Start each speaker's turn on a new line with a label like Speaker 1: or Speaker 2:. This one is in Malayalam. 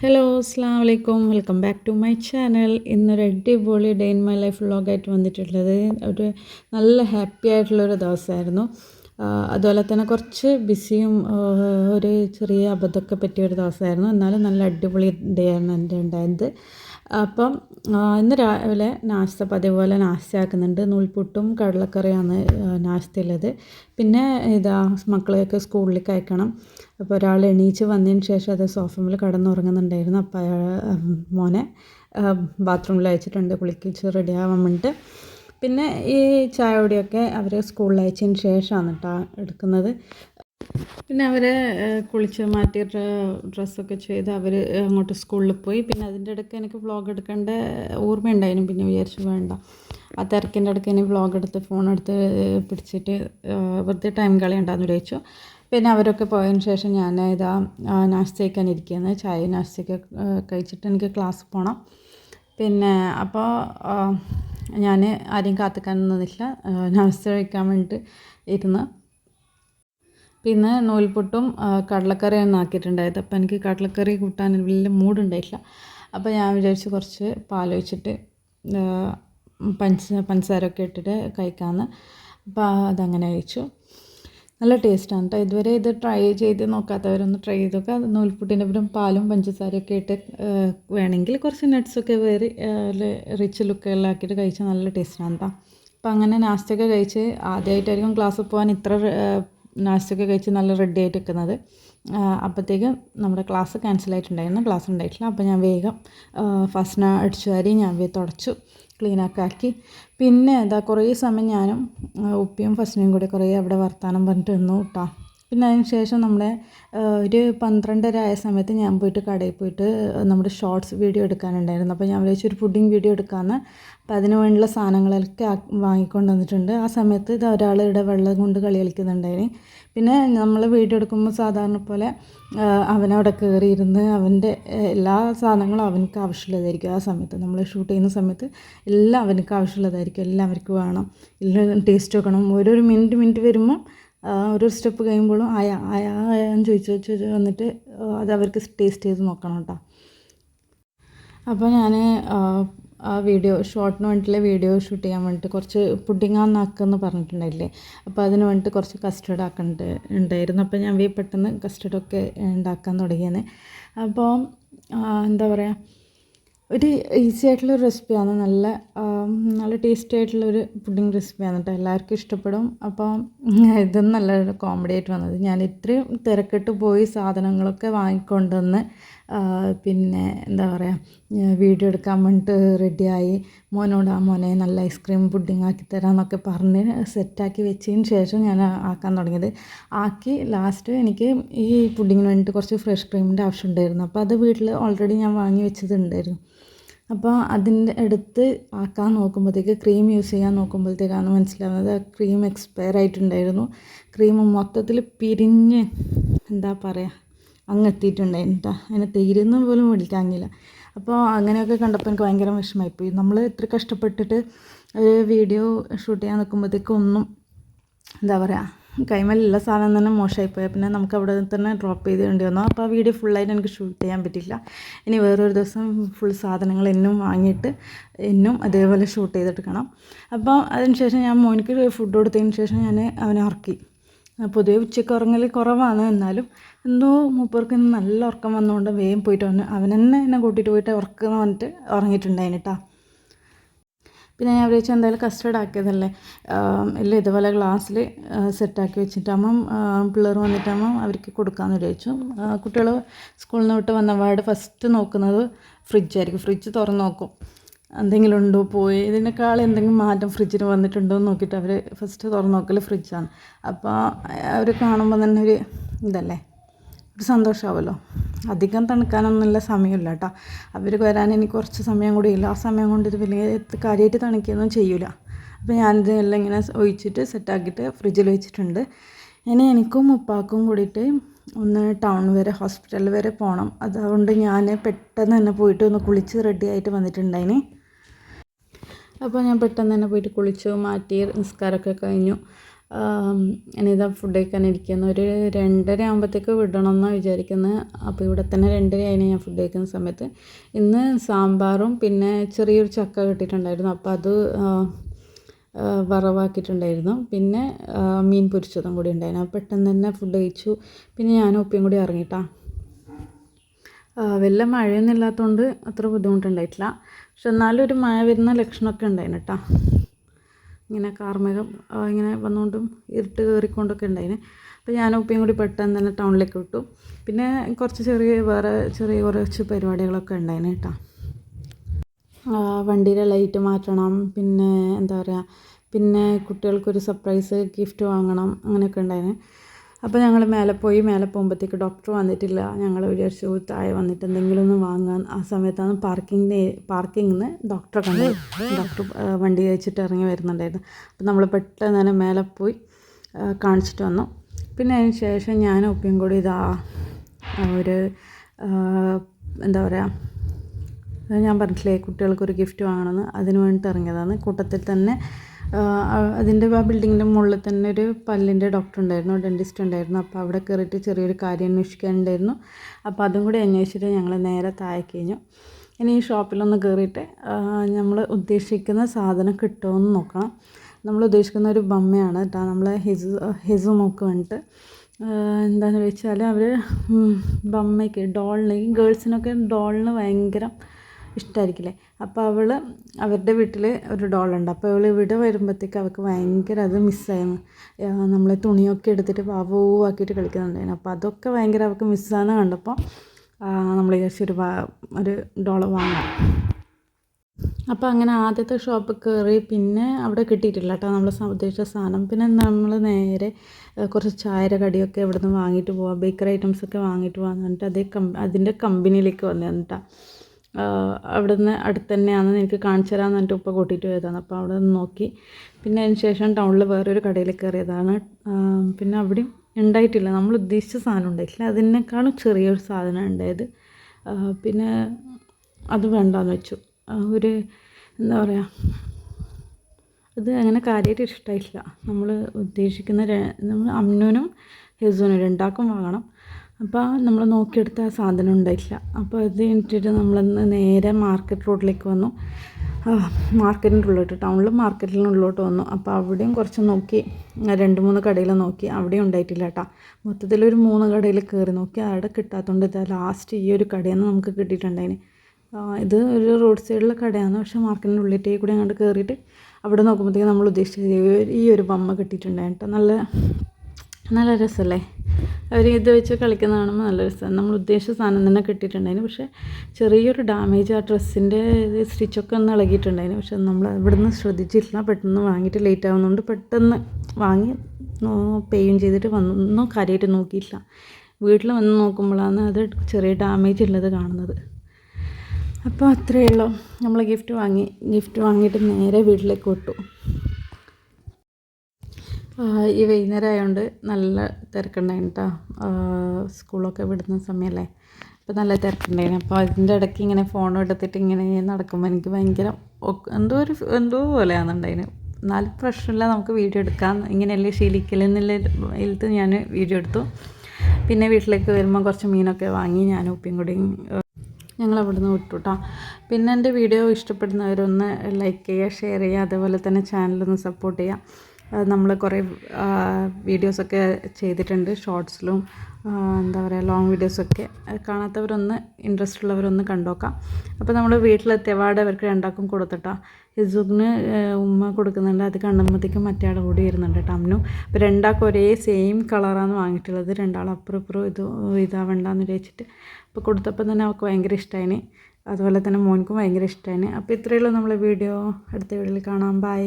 Speaker 1: ഹലോ അസ്സാം വലൈക്കും welcome back to my channel ഇന്നൊരു അടിപൊളി ഡേ ഇൻ മൈ ലൈഫ് വ്ളോഗായിട്ട് വന്നിട്ടുള്ളത്. ഒരു നല്ല ഹാപ്പി ആയിട്ടുള്ളൊരു ദിവസമായിരുന്നു. അതുപോലെ തന്നെ കുറച്ച് ബിസിയും ഒരു ചെറിയ അബദ്ധമൊക്കെ പറ്റിയ ഒരു ദിവസമായിരുന്നു. എന്നാലും നല്ല അടിപൊളി ഡേ ആണ് എന്റെ ഉണ്ടായത്. അപ്പം ഇന്ന് രാവിലെ നാസ്ത പതിപോലെ നാസ്ത ആക്കുന്നുണ്ട് നൂൽപുട്ടും കടലക്കറിയാണ് നാസ്തയുള്ളത് പിന്നെ ഇതാ മക്കളെയൊക്കെ സ്കൂളിലേക്ക് അയക്കണം. അപ്പോൾ ഒരാൾ എണീച്ച് വന്നതിന് ശേഷം അത് സോഫമിൽ കടന്നുറങ്ങുന്നുണ്ടായിരുന്നു. അപ്പോൾ മോനെ ബാത്റൂമിൽ അയച്ചിട്ടുണ്ട്. കുളിക്കിച്ച് റെഡി ആവാൻ വേണ്ടിയിട്ട്. പിന്നെ ഈ ചായ പൊടിയൊക്കെ അവർ സ്കൂളിൽ അയച്ചതിന് ശേഷമാണ് കേട്ടോ എടുക്കുന്നത്. പിന്നെ അവർ കുളിച്ച് മാറ്റി ഡ്രസ്സൊക്കെ ചെയ്ത് അവർ അങ്ങോട്ട് സ്കൂളിൽ പോയി. പിന്നെ അതിന്റെ ഇടയ്ക്ക് എനിക്ക് വ്ളോഗ് എടുക്കേണ്ട ഓർമ്മയുണ്ടായിരുന്നു. പിന്നെ വിചാരിച്ചു വേണ്ട. ആ തിരക്കിന്റെ ഇടയ്ക്ക് ഇനി വ്ളോഗ് എടുത്ത് ഫോൺ എടുത്ത് പിടിച്ചിട്ട് വെറുതെ ടൈം കളയണ്ടെന്ന് വിചാരിച്ചു. പിന്നെ അവരൊക്കെ പോയതിന് ശേഷം ഞാൻ ഇതാ നാസ്ത കഴിക്കാൻ ഇരിക്കുന്നത് ചായ നാസ്തയൊക്കെ കഴിച്ചിട്ട് എനിക്ക് ക്ലാസ് പോകണം പിന്നെ അപ്പോൾ ഞാൻ ആരെയും കാത്തിക്കാൻ നിന്നില്ല നാസ്ത വയ്ക്കാൻ വേണ്ടിയിട്ട് ഇരുന്ന്. പിന്നെ നൂൽപുട്ടും കടലക്കറിയാണ് ആക്കിയിട്ടുണ്ടായത്. അപ്പോൾ എനിക്ക് കടലക്കറി കൂട്ടാൻ വലിയ മൂടുണ്ടായിട്ടില്ല അപ്പോൾ ഞാൻ വിചാരിച്ചു കുറച്ച് പാലൊഴിച്ചിട്ട് പഞ്ച പഞ്ചസാരമൊക്കെ ഇട്ടിട്ട് കഴിക്കാമെന്ന് അപ്പോൾ അതങ്ങനെ കഴിച്ചു. നല്ല ടേസ്റ്റാണ് കേട്ടോ ഇതുവരെ ഇത് ട്രൈ ചെയ്ത് നോക്കാത്തവരൊന്ന് ട്രൈ ചെയ്ത് നോക്കുക നൂൽപുട്ടിന്റെ പുറം പാലും പഞ്ചസാരയൊക്കെ ഇട്ട് വേണമെങ്കിൽ കുറച്ച് നട്ട്സൊക്കെ വേറി റിച്ച് ലുക്കെല്ലാം കഴിച്ചാൽ നല്ല ടേസ്റ്റാണ് കേട്ടോ അപ്പോൾ അങ്ങനെ നാസ്റ്റൊക്കെ കഴിച്ച് ആദ്യമായിട്ടായിരിക്കും ക്ലാസ്സിൽ പോകാൻ ഇത്ര നാസ്റ്റൊക്കെ കഴിച്ച് നല്ല റെഡി ആയിട്ട് നിൽക്കുന്നത് അപ്പോഴത്തേക്കും നമ്മുടെ ക്ലാസ് ക്യാൻസൽ ആയിട്ടുണ്ടായിരുന്നു. ക്ലാസ് ഉണ്ടായിട്ടില്ല. അപ്പോൾ ഞാൻ വേഗം ഫസ്റ്റിന് അടിച്ചു വാരി ഞാൻ തുടച്ചു ക്ലീനൊക്കെ ആക്കി. പിന്നെ എന്താ കുറേ സമയം ഞാനും ഉപ്പിയും ഫസ്റ്റിനെയും കൂടി കുറേ അവിടെ വർത്താനം പറഞ്ഞിട്ട് നിന്നു കേട്ടോ പിന്നെ അതിന് ശേഷം നമ്മളെ ഒരു പന്ത്രണ്ടര ആയ സമയത്ത് ഞാൻ പോയിട്ട് കടയിൽ പോയിട്ട് നമ്മുടെ ഷോർട്സ് വീഡിയോ എടുക്കാനുണ്ടായിരുന്നു. അപ്പോൾ ഞാൻ വിചാരിച്ചു ഒരു ഫുഡിങ് വീഡിയോ എടുക്കാമെന്ന് അപ്പോൾ അതിന് വേണ്ടിയുള്ള സാധനങ്ങളൊക്കെ വാങ്ങിക്കൊണ്ട് വന്നിട്ടുണ്ട്. ആ സമയത്ത് ഇത് ഒരാൾ ഇവിടെ വെള്ളം കൊണ്ട് കളി കളിക്കുന്നുണ്ടായിരുന്നു പിന്നെ നമ്മൾ വീഡിയോ എടുക്കുമ്പോൾ സാധാരണ പോലെ അവനവിടെ കയറിയിരുന്ന് അവന്റെ എല്ലാ സാധനങ്ങളും അവനക്ക് ആവശ്യമുള്ളതായിരിക്കും. ആ സമയത്ത് നമ്മൾ ഷൂട്ട് ചെയ്യുന്ന സമയത്ത് എല്ലാം അവനക്ക് ആവശ്യമുള്ളതായിരിക്കും. എല്ലാം അവർക്ക് വേണം. എല്ലാം ടേസ്റ്റ് വെക്കണം. ഓരോരോ മിനിറ്റ് മിനിറ്റ് വരുമ്പോൾ ഒരു സ്റ്റെപ്പ് കഴിയുമ്പോഴും ആയ ആയാ ആയാന്ന് ചോദിച്ചു വെച്ച് വന്നിട്ട് അത് അവർക്ക് ടേസ്റ്റ് ചെയ്ത് നോക്കണം കേട്ടോ. അപ്പോൾ ഞാൻ ആ വീഡിയോ ഷോർട്ടിന് വേണ്ടിയിട്ടുള്ള വീഡിയോ ഷൂട്ട് ചെയ്യാൻ വേണ്ടിയിട്ട് കുറച്ച് പുഡിങ്ങാന്നാക്കെന്ന് പറഞ്ഞിട്ടുണ്ടായില്ലേ? അപ്പോൾ അതിന് വേണ്ടിയിട്ട് കുറച്ച് കസ്റ്റർഡ് ആക്കേണ്ട ഉണ്ടായിരുന്നു. അപ്പോൾ ഞാൻ പെട്ടെന്ന് കസ്റ്റർഡൊക്കെ ഉണ്ടാക്കാൻ തുടങ്ങിയത് അപ്പോൾ എന്താ പറയുക ഒരു ഈസി ആയിട്ടുള്ള റെസിപ്പിയാണ് നല്ല നല്ല ടേസ്റ്റി ആയിട്ടുള്ളൊരു പുഡിംഗ് റെസിപ്പിയാണ് കേട്ടോ എല്ലാവർക്കും ഇഷ്ടപ്പെടും. അപ്പോൾ ഇതും നല്ല കോമഡി ആയിട്ട് വന്നത്. ഞാൻ ഇത്രയും തിരക്കിട്ട് പോയി സാധനങ്ങളൊക്കെ വാങ്ങിക്കൊണ്ടുവന്ന് പിന്നെ എന്താ പറയുക വീഡിയോ എടുക്കാൻ വേണ്ടിയിട്ട് റെഡിയായി മോനോട് ആ മോനെ നല്ല ഐസ്ക്രീം പുഡിംഗ് ആക്കി തരാമെന്നൊക്കെ പറഞ്ഞ് സെറ്റാക്കി വെച്ചതിന് ശേഷം ഞാൻ ആക്കാൻ തുടങ്ങിയത്. ആക്കി ലാസ്റ്റ് എനിക്ക് ഈ പുഡിങ്ങിന് വേണ്ടിയിട്ട് കുറച്ച് ഫ്രഷ് ക്രീമിന്റെ ആവശ്യം ഉണ്ടായിരുന്നു. അപ്പോൾ അത് വീട്ടിൽ ഓൾറെഡി ഞാൻ വാങ്ങി വെച്ചതുണ്ടായിരുന്നു. അപ്പോൾ അതിന്റെ അടുത്ത് ആക്കാൻ നോക്കുമ്പോഴത്തേക്ക് ക്രീം യൂസ് ചെയ്യാൻ നോക്കുമ്പോഴത്തേക്കാണ് മനസ്സിലാവുന്നത്. ക്രീം എക്സ്പയർ ആയിട്ടുണ്ടായിരുന്നു. ക്രീം മൊത്തത്തിൽ പിരിഞ്ഞ് എന്താ പറയുക അങ്ങ് എത്തിയിട്ടുണ്ടായിരുന്നു കേട്ടോ അതിനെ തീരുന്ന പോലും വിളിക്കാഞ്ഞില്ല. അപ്പോൾ അങ്ങനെയൊക്കെ കണ്ടപ്പോൾ എനിക്ക് ഭയങ്കര വിഷമമായിപ്പോയി. നമ്മൾ ഇത്ര കഷ്ടപ്പെട്ടിട്ട് ഒരു വീഡിയോ ഷൂട്ട് ചെയ്യാൻ നിൽക്കുമ്പോഴത്തേക്കും ഒന്നും എന്താ പറയുക കൈമലുള്ള സാധനം തന്നെ മോശമായിപ്പോയി. പിന്നെ നമുക്ക് അവിടെ തന്നെ ഡ്രോപ്പ് ചെയ്ത് വേണ്ടി വന്നു. അപ്പോൾ ആ വീഡിയോ ഫുള്ളായിട്ട് എനിക്ക് ഷൂട്ട് ചെയ്യാൻ പറ്റില്ല ഇനി വേറൊരു ദിവസം ഫുൾ സാധനങ്ങൾ എന്നും വാങ്ങിയിട്ട് എന്നും അതേപോലെ ഷൂട്ട് ചെയ്തെടുക്കണം. അപ്പോൾ അതിന് ശേഷം ഞാൻ മോനിക്ക് ഫുഡ് കൊടുത്തതിന് ശേഷം ഞാൻ അവനെ ഉറക്കി പൊതുവെ ഉച്ചയ്ക്ക് ഉറങ്ങൽ കുറവാണ്. എന്നാലും എന്തോ മൂപ്പർക്ക് നല്ല ഉറക്കം വന്നുകൊണ്ട് വേഗം പോയിട്ട് വന്നു അവൻ തന്നെ എന്നെ കൂട്ടിയിട്ട് പോയിട്ട് ഉറക്കുന്ന പറഞ്ഞിട്ട് ഉറങ്ങിയിട്ടുണ്ടായിന് പിന്നെ ഞാൻ വിചാരിച്ചു എന്തായാലും കസ്റ്റർഡ് ആക്കിയതല്ലേ. എല്ലാം ഇതുപോലെ ഗ്ലാസ്സിൽ സെറ്റാക്കി വെച്ചിട്ടാകുമ്പം പിള്ളേർ വന്നിട്ടാകുമ്പം അവർക്ക് കൊടുക്കാമെന്ന് വിചാരിച്ചു. കുട്ടികൾ സ്കൂളിൽ നിന്ന് വിട്ട് വന്ന പാട് ഫസ്റ്റ് നോക്കുന്നത് ഫ്രിഡ്ജായിരിക്കും ഫ്രിഡ്ജ് തുറന്ന് നോക്കും. എന്തെങ്കിലും ഉണ്ടോ പോയി? ഇതിനേക്കാൾ എന്തെങ്കിലും മാറ്റം ഫ്രിഡ്ജിന് വന്നിട്ടുണ്ടോ എന്ന് നോക്കിയിട്ട് അവർ ഫസ്റ്റ് തുറന്ന് നോക്കൽ ഫ്രിഡ്ജാണ്. അപ്പോൾ അവർ കാണുമ്പോൾ തന്നെ ഒരു ഇതല്ലേ? ഒരു സന്തോഷമാവുമല്ലോ അധികം തണുക്കാനൊന്നുമില്ല സമയമില്ല കേട്ടോ. അവർ വരാൻ എനിക്ക് കുറച്ച് സമയം കൂടി ഇല്ല. ആ സമയം കൊണ്ട് ഇത് വലിയ കാര്യമായിട്ട് തണുക്കുകയൊന്നും ചെയ്യൂല. അപ്പോൾ ഞാനിതെല്ലാം ഇങ്ങനെ ഒഴിച്ചിട്ട് സെറ്റാക്കിയിട്ട് ഫ്രിഡ്ജിൽ വെച്ചിട്ടുണ്ട്. ഇനി എനിക്കും ഉപ്പാക്കും കൂടിയിട്ട് ഒന്ന് ടൗൺ വരെ ഹോസ്പിറ്റൽ വരെ പോകണം അതുകൊണ്ട് ഞാൻ പെട്ടെന്ന് തന്നെ പോയിട്ട് ഒന്ന് കുളിച്ച് റെഡി ആയിട്ട് വന്നിട്ടുണ്ടായിന്. അപ്പോൾ ഞാൻ പെട്ടെന്ന് തന്നെ പോയിട്ട് കുളിച്ചു മാറ്റി നിസ്കാരമൊക്കെ കഴിഞ്ഞു. ഇനിതാ ഫുഡ് കഴിക്കാൻ ഇരിക്കുന്നു. ഒരു രണ്ടര ആകുമ്പോഴത്തേക്ക് വിടണം എന്നാണ് വിചാരിക്കുന്നത്. അപ്പോൾ ഇവിടെ തന്നെ രണ്ടര ആയിന് ഞാൻ ഫുഡ് കഴിക്കുന്ന സമയത്ത്. ഇന്ന് സാമ്പാറും പിന്നെ ചെറിയൊരു ചക്ക കിട്ടിയിട്ടുണ്ടായിരുന്നു. അപ്പോൾ അത് വറവാക്കിയിട്ടുണ്ടായിരുന്നു. പിന്നെ മീൻ പൊരിച്ചതും കൂടി ഉണ്ടായിരുന്നു. പെട്ടെന്ന് തന്നെ ഫുഡ് കഴിച്ചു. പിന്നെ ഞാനും ഉപ്പയും കൂടി ഇറങ്ങിയിട്ടാ വലിയ മഴയൊന്നും ഇല്ലാത്തതുകൊണ്ട് അത്ര ബുദ്ധിമുട്ടുണ്ടായിട്ടില്ല. പക്ഷെ എന്നാലും ഒരു മഴ വരുന്ന ലക്ഷണമൊക്കെ ഉണ്ടായിരുന്നു കേട്ടോ ഇങ്ങനെ കാർമേഘം ഇങ്ങനെ വന്നുകൊണ്ടും ഇരുട്ട് കയറിക്കൊണ്ടൊക്കെ ഉണ്ടായിന്. അപ്പോൾ ഞാൻ ഉപ്പയും കൂടി പെട്ടെന്ന് തന്നെ ടൗണിലേക്ക് വിട്ടു. പിന്നെ കുറച്ച് ചെറിയ വേറെ ചെറിയ കുറച്ച് പരിപാടികളൊക്കെ ഉണ്ടായിന് കേട്ടോ വണ്ടിയിലെ ലൈറ്റ് മാറ്റണം പിന്നെ എന്താ പറയുക പിന്നെ കുട്ടികൾക്കൊരു സർപ്രൈസ് ഗിഫ്റ്റ് വാങ്ങണം അങ്ങനെയൊക്കെ ഉണ്ടായിന്. അപ്പോൾ ഞങ്ങൾ മേലെ പോയി മേലെ പോകുമ്പോഴത്തേക്ക് ഡോക്ടർ വന്നിട്ടില്ല. ഞങ്ങൾ വിചാരിച്ചു താഴെ വന്നിട്ട് എന്തെങ്കിലും ഒന്ന് വാങ്ങാൻ ആ സമയത്താണ് പാർക്കിങ്ങിന് പാർക്കിങ്ങിൽ നിന്ന് ഡോക്ടറെ കണ്ടത്. ഡോക്ടർ വണ്ടി കഴിച്ചിട്ട് ഇറങ്ങി വരുന്നുണ്ടായിരുന്നു. അപ്പോൾ നമ്മൾ പെട്ടെന്ന് തന്നെ മേലെ പോയി കാണിച്ചിട്ട് വന്നു. പിന്നെ അതിന് ശേഷം ഞാൻ ഒപ്പിയും കൂടി ഇതാ ഒരു എന്താ പറയുക ഞാൻ പറഞ്ഞിട്ടില്ലേ കുട്ടികൾക്കൊരു ഗിഫ്റ്റ് വാങ്ങണമെന്ന് അതിന് വേണ്ടിയിട്ട് ഇറങ്ങിയതാണ്. കൂട്ടത്തിൽ തന്നെ അതിന്റെ ആ ബിൽഡിങ്ങിന്റെ മുകളിൽ തന്നെ ഒരു പല്ലിന്റെ ഡോക്ടർ ഉണ്ടായിരുന്നു ഡെന്റിസ്റ്റ് ഉണ്ടായിരുന്നു. അപ്പോൾ അവിടെ കയറിയിട്ട് ചെറിയൊരു കാര്യം അന്വേഷിക്കാനുണ്ടായിരുന്നു. അപ്പോൾ അതും കൂടി അന്വേഷിച്ചിട്ട് ഞങ്ങൾ നേരെ താഴെ കഴിഞ്ഞു. ഇനി ഈ ഷോപ്പിലൊന്ന് കയറിയിട്ട് നമ്മൾ ഉദ്ദേശിക്കുന്ന സാധനം കിട്ടുമോ നോക്കണം. നമ്മൾ ഉദ്ദേശിക്കുന്ന ഒരു ബമ്മയാണ് കേട്ടോ നമ്മൾ ഹിസു ഹിസു നോക്ക് വേണ്ടിയിട്ട് എന്താണെന്ന് വെച്ചാൽ അവർ ബമ്മയ്ക്ക് ഡോളിന് ഈ ഗേൾസിനൊക്കെ ഡോളിന് ഭയങ്കര ഇഷ്ടമായിരിക്കില്ലേ അപ്പോൾ അവൾ അവരുടെ വീട്ടിൽ ഒരു ഡോളുണ്ട്. അപ്പോൾ അവൾ ഇവിടെ വരുമ്പോഴത്തേക്ക് അവൾക്ക് ഭയങ്കര അത് മിസ്സായിരുന്നു. നമ്മൾ തുണിയൊക്കെ എടുത്തിട്ട് പാവൂ ആക്കിയിട്ട് കളിക്കുന്നുണ്ടായിരുന്നു. അപ്പോൾ അതൊക്കെ ഭയങ്കര അവൾക്ക് മിസ്സാന്ന് കണ്ടപ്പോൾ നമ്മൾ വിചാരിച്ചു ഒരു ഒരു ഡോൾ വാങ്ങാം. അപ്പോൾ അങ്ങനെ ആദ്യത്തെ ഷോപ്പ് കയറി പിന്നെ അവിടെ കിട്ടിയിട്ടില്ല കേട്ടോ നമ്മൾ ഉദ്ദേശിച്ച സാധനം. പിന്നെ നമ്മൾ നേരെ കുറച്ച് ചായര കടിയൊക്കെ ഇവിടെ നിന്ന് വാങ്ങിയിട്ട് പോവാം. ബേക്കറി ഐറ്റംസ് ഒക്കെ വാങ്ങിയിട്ട് പോകാൻ പറഞ്ഞിട്ട് അതേ കം അതിന്റെ കമ്പനിയിലേക്ക് വന്നു കേട്ടോ അവിടുന്ന് അടുത്ത് തന്നെയാണെന്ന് എനിക്ക് കാണിച്ചു തരാമെന്ന് പറഞ്ഞിട്ട് ഉപ്പ കൂട്ടിയിട്ട് പോയതാണ്. അപ്പോൾ അവിടെ നിന്ന് നോക്കി. പിന്നെ അതിന് ശേഷം ടൗണിൽ വേറൊരു കടയിൽ കയറിയതാണ്. പിന്നെ അവിടെയും ഉണ്ടായിട്ടില്ല. നമ്മൾ ഉദ്ദേശിച്ച സാധനം ഉണ്ടായിട്ടില്ല. അതിനേക്കാളും ചെറിയൊരു സാധനം ഉണ്ടായത്. പിന്നെ അത് വേണ്ടാന്ന് വെച്ചു. ഒരു എന്താ പറയുക അത് അങ്ങനെ കാര്യമായിട്ട് ഇഷ്ടമായിട്ടില്ല നമ്മൾ ഉദ്ദേശിക്കുന്ന നമ്മൾ അമ്നുവിനും ഹെസുനും രണ്ടാക്കും വാങ്ങണം. അപ്പോൾ നമ്മൾ നോക്കിയെടുത്ത ആ സാധനം ഉണ്ടായിട്ടില്ല. അപ്പോൾ അത് കഴിഞ്ഞിട്ട് നമ്മളന്ന് നേരെ മാർക്കറ്റ് റോഡിലേക്ക് വന്നു. മാർക്കറ്റിന്റെ ഉള്ളിലോട്ട് ടൗണിൽ മാർക്കറ്റിനുള്ളിലോട്ട് വന്നു. അപ്പോൾ അവിടെയും കുറച്ച് നോക്കി രണ്ട് മൂന്ന് കടയിൽ നോക്കി. അവിടെയും ഉണ്ടായിട്ടില്ല കേട്ടോ മൊത്തത്തിൽ ഒരു മൂന്ന് കടയിൽ കയറി നോക്കി. അവിടെ കിട്ടാത്തതുകൊണ്ട് ഇതാ ലാസ്റ്റ് ഈ ഒരു കടയിൽ നിന്ന് നമുക്ക് കിട്ടിയിട്ടുണ്ടായിന്. ഇത് ഒരു റോഡ് സൈഡിലെ കടയാണ്. പക്ഷേ മാർക്കറ്റിന്റെ ഉള്ളിലേക്ക് കൂടി അങ്ങോട്ട് കയറിയിട്ട് അവിടെ നോക്കുമ്പോഴത്തേക്കും നമ്മൾ ഉദ്ദേശിച്ച ഈ ഒരു ബമ്മ കിട്ടിയിട്ടുണ്ടായിട്ടോ നല്ല നല്ല രസമല്ലേ? അവർ ഇത് വെച്ച് കളിക്കുന്ന കാണുമ്പോൾ നല്ല രസമാണ് നമ്മൾ ഉദ്ദേശിച്ച സാധനം തന്നെ കിട്ടിയിട്ടുണ്ടായിരുന്നു പക്ഷേ ചെറിയൊരു ഡാമേജ് ആ ഡ്രസ്സിന്റെ സ്റ്റിച്ചൊക്കെ ഒന്ന് ഇളകിയിട്ടുണ്ടായിരുന്നു പക്ഷെ നമ്മൾ ഇവിടുന്ന് ശ്രദ്ധിച്ചിട്ടില്ല. പെട്ടെന്ന് വാങ്ങിയിട്ട് ലേറ്റ് ആവുന്നതുകൊണ്ട് പെട്ടെന്ന് വാങ്ങി പേയും ചെയ്തിട്ട് വന്നൊന്നും കാര്യമായിട്ട് നോക്കിയിട്ടില്ല. വീട്ടിൽ വന്ന് നോക്കുമ്പോഴാണ് അത് ചെറിയ ഡാമേജ് ഉള്ളത് കാണുന്നത്. അപ്പോൾ അത്രയേ ഉള്ളൂ. നമ്മൾ ഗിഫ്റ്റ് വാങ്ങി ഗിഫ്റ്റ് വാങ്ങിയിട്ട് നേരെ വീട്ടിലേക്ക് വിട്ടു. ഈ വൈകുന്നേരം ആയതുകൊണ്ട് നല്ല തിരക്കുണ്ടായിരുന്നു കേട്ടോ സ്കൂളൊക്കെ വിടുന്ന സമയമല്ലേ അപ്പോൾ നല്ല തിരക്കുണ്ടായിരുന്നു അപ്പോൾ അതിന്റെ ഇടയ്ക്ക് ഇങ്ങനെ ഫോൺ എടുത്തിട്ട് ഇങ്ങനെ നടക്കുമ്പോൾ എനിക്ക് ഭയങ്കര എന്തോ ഒരു എന്തോ പോലെയാണെന്നുണ്ടായിന് എന്നാലും പ്രശ്നമില്ല നമുക്ക് വീഡിയോ എടുക്കാം. ഇങ്ങനെയല്ലേ ശീലിക്കലെന്നുള്ള ഞാൻ വീഡിയോ എടുത്തു. പിന്നെ വീട്ടിലേക്ക് വരുമ്പോൾ കുറച്ച് മീനൊക്കെ വാങ്ങി ഞാൻ ഉപ്പിയും കൂടി ഞങ്ങൾ അവിടുന്ന് വിട്ടു കേട്ടോ പിന്നെ എന്റെ വീഡിയോ ഇഷ്ടപ്പെടുന്നവരൊന്ന് ലൈക്ക് ചെയ്യുക ഷെയർ ചെയ്യുക അതുപോലെ തന്നെ ചാനലൊന്ന് സപ്പോർട്ട് ചെയ്യുക നമ്മൾ കുറേ വീഡിയോസൊക്കെ ചെയ്തിട്ടുണ്ട് ഷോർട്സിലും എന്താ പറയുക ലോങ് വീഡിയോസൊക്കെ കാണാത്തവരൊന്ന് ഇൻട്രസ്റ്റ് ഉള്ളവരൊന്ന് കണ്ടോക്കാം. അപ്പോൾ നമ്മൾ വീട്ടിലെത്തിയ വാട് അവർക്ക് രണ്ടാക്കും കൊടുത്തിട്ടാ. ഹിസുഖിന് ഉമ്മ കൊടുക്കുന്നുണ്ട് അത് കണ്ടുമ്പോഴത്തേക്കും മറ്റേ കൂടി വരുന്നുണ്ട് കേട്ടോ അമ്മനും അപ്പോൾ രണ്ടാൾക്കും ഒരേ സെയിം കളറാണ് വാങ്ങിയിട്ടുള്ളത് രണ്ടാളും അപ്പുറം ഇപ്പുറം ഇത് ഇതാവണ്ടെന്ന് വിചാരിച്ചിട്ട്. അപ്പോൾ കൊടുത്തപ്പോൾ തന്നെ അവൾക്ക് ഭയങ്കര ഇഷ്ടമായിന് അതുപോലെ തന്നെ മോൻക്കും ഭയങ്കര ഇഷ്ടമായിന് അപ്പോൾ ഇത്രയേ ഉള്ളൂ നമ്മളെ വീഡിയോ. അടുത്ത വീഡിയോയിൽ കാണാം. ബൈ